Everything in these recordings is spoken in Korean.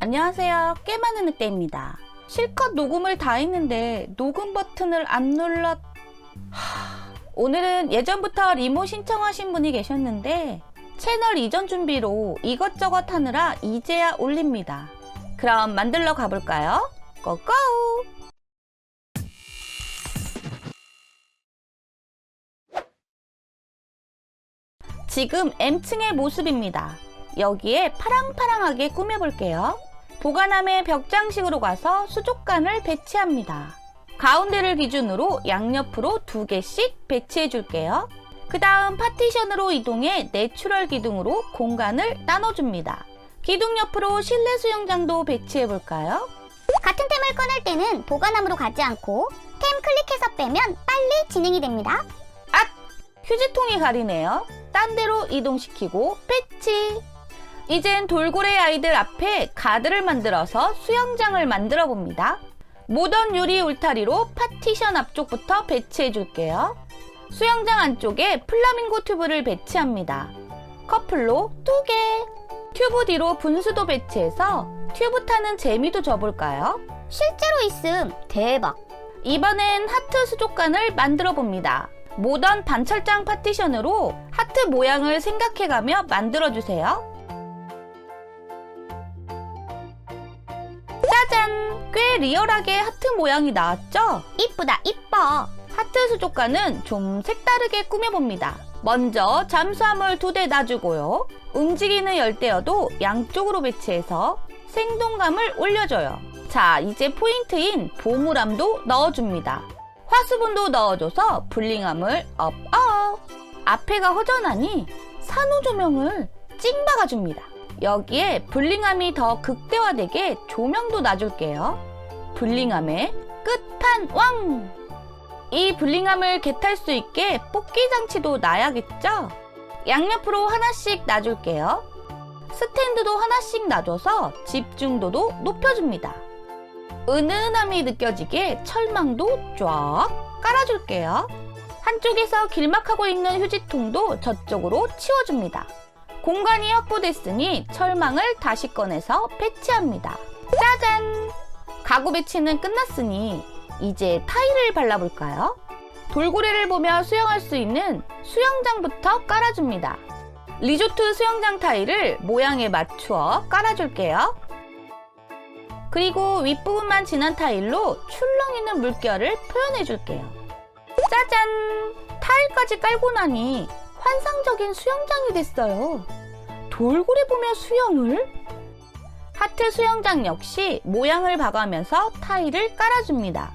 안녕하세요. 꽤 많은 늑대입니다. 실컷 녹음을 다 했는데 녹음 버튼을 안 눌렀... 하... 오늘은 예전부터 리모 신청하신 분이 계셨는데 채널 이전 준비로 이것저것 하느라 이제야 올립니다. 그럼 만들러 가볼까요? 고고! 지금 M층의 모습입니다. 여기에 파랑파랑하게 꾸며볼게요. 보관함에 벽장식으로 가서 수족관을 배치합니다. 가운데를 기준으로 양옆으로 두 개씩 배치해 줄게요. 그 다음 파티션으로 이동해 내추럴 기둥으로 공간을 나눠줍니다. 기둥 옆으로 실내 수영장도 배치해 볼까요? 같은 템을 꺼낼 때는 보관함으로 가지 않고 템 클릭해서 빼면 빨리 진행이 됩니다. 휴지통이 가리네요. 딴 데로 이동시키고 배치. 이젠 돌고래 아이들 앞에 가드를 만들어서 수영장을 만들어 봅니다. 모던 유리 울타리로 파티션 앞쪽부터 배치해 줄게요. 수영장 안쪽에 플라밍고 튜브를 배치합니다. 커플로 두 개. 튜브 뒤로 분수도 배치해서 튜브 타는 재미도 줘볼까요? 실제로 있음 대박. 이번엔 하트 수족관을 만들어 봅니다. 모던 반철장 파티션으로 하트 모양을 생각해가며 만들어주세요. 꽤 리얼하게 하트 모양이 나왔죠? 이쁘다 이뻐. 하트 수족관은 좀 색다르게 꾸며봅니다. 먼저 잠수함을 두 대 놔주고요. 움직이는 열대어도 양쪽으로 배치해서 생동감을 올려줘요. 자, 이제 포인트인 보물함도 넣어줍니다. 화수분도 넣어줘서 블링함을 업업! 앞에가 허전하니 산후 조명을 찡 박아줍니다. 여기에 블링함이 더 극대화되게 조명도 놔줄게요. 블링함의 끝판왕! 이 블링함을 개탈 수 있게 뽑기 장치도 놔야겠죠? 양옆으로 하나씩 놔줄게요. 스탠드도 하나씩 놔줘서 집중도도 높여줍니다. 은은함이 느껴지게 철망도 쫙 깔아줄게요. 한쪽에서 길막하고 있는 휴지통도 저쪽으로 치워줍니다. 공간이 확보됐으니 철망을 다시 꺼내서 배치합니다. 짜잔! 가구 배치는 끝났으니 이제 타일을 발라볼까요? 돌고래를 보며 수영할 수 있는 수영장부터 깔아줍니다. 리조트 수영장 타일을 모양에 맞추어 깔아줄게요. 그리고 윗부분만 진한 타일로 출렁 있는 물결을 표현해줄게요. 짜잔! 타일까지 깔고 나니 환상적인 수영장이 됐어요. 돌고래 보며 수영을? 하트 수영장 역시 모양을 봐가면서 타일을 깔아줍니다.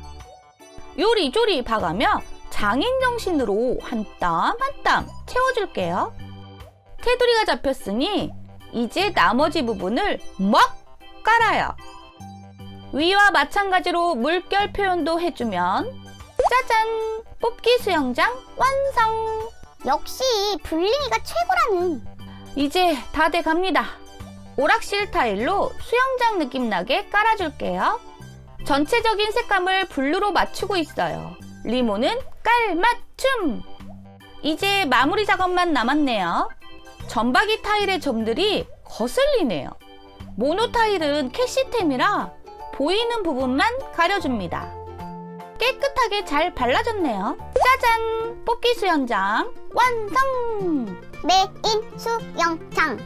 요리조리 봐가며 장인 정신으로 한 땀 한 땀 채워줄게요. 테두리가 잡혔으니 이제 나머지 부분을 막 깔아요. 위와 마찬가지로 물결 표현도 해주면 짜잔! 뽑기 수영장 완성! 역시 블링이가 최고라는. 이제 다 돼 갑니다. 오락실 타일로 수영장 느낌 나게 깔아줄게요. 전체적인 색감을 블루로 맞추고 있어요. 리모는 깔맞춤! 이제 마무리 작업만 남았네요. 점박이 타일의 점들이 거슬리네요. 모노 타일은 캐시템이라 보이는 부분만 가려줍니다. 깨끗하게 잘 발라졌네요. 짜잔! 뽑기 수영장 완성! 메인 수영장.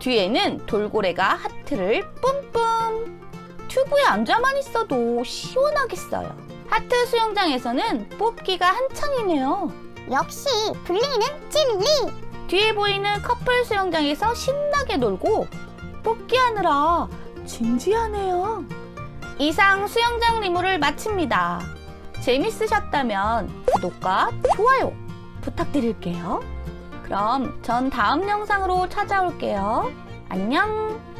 뒤에는 돌고래가 하트를 뿜뿜. 튜브에 앉아만 있어도 시원하겠어요. 하트 수영장에서는 뽑기가 한창이네요. 역시 블링이는 찐리. 뒤에 보이는 커플 수영장에서 신나게 놀고 뽑기하느라 진지하네요. 이상 수영장 리무를 마칩니다. 재밌으셨다면 구독과 좋아요 부탁드릴게요. 그럼 전 다음 영상으로 찾아올게요. 안녕!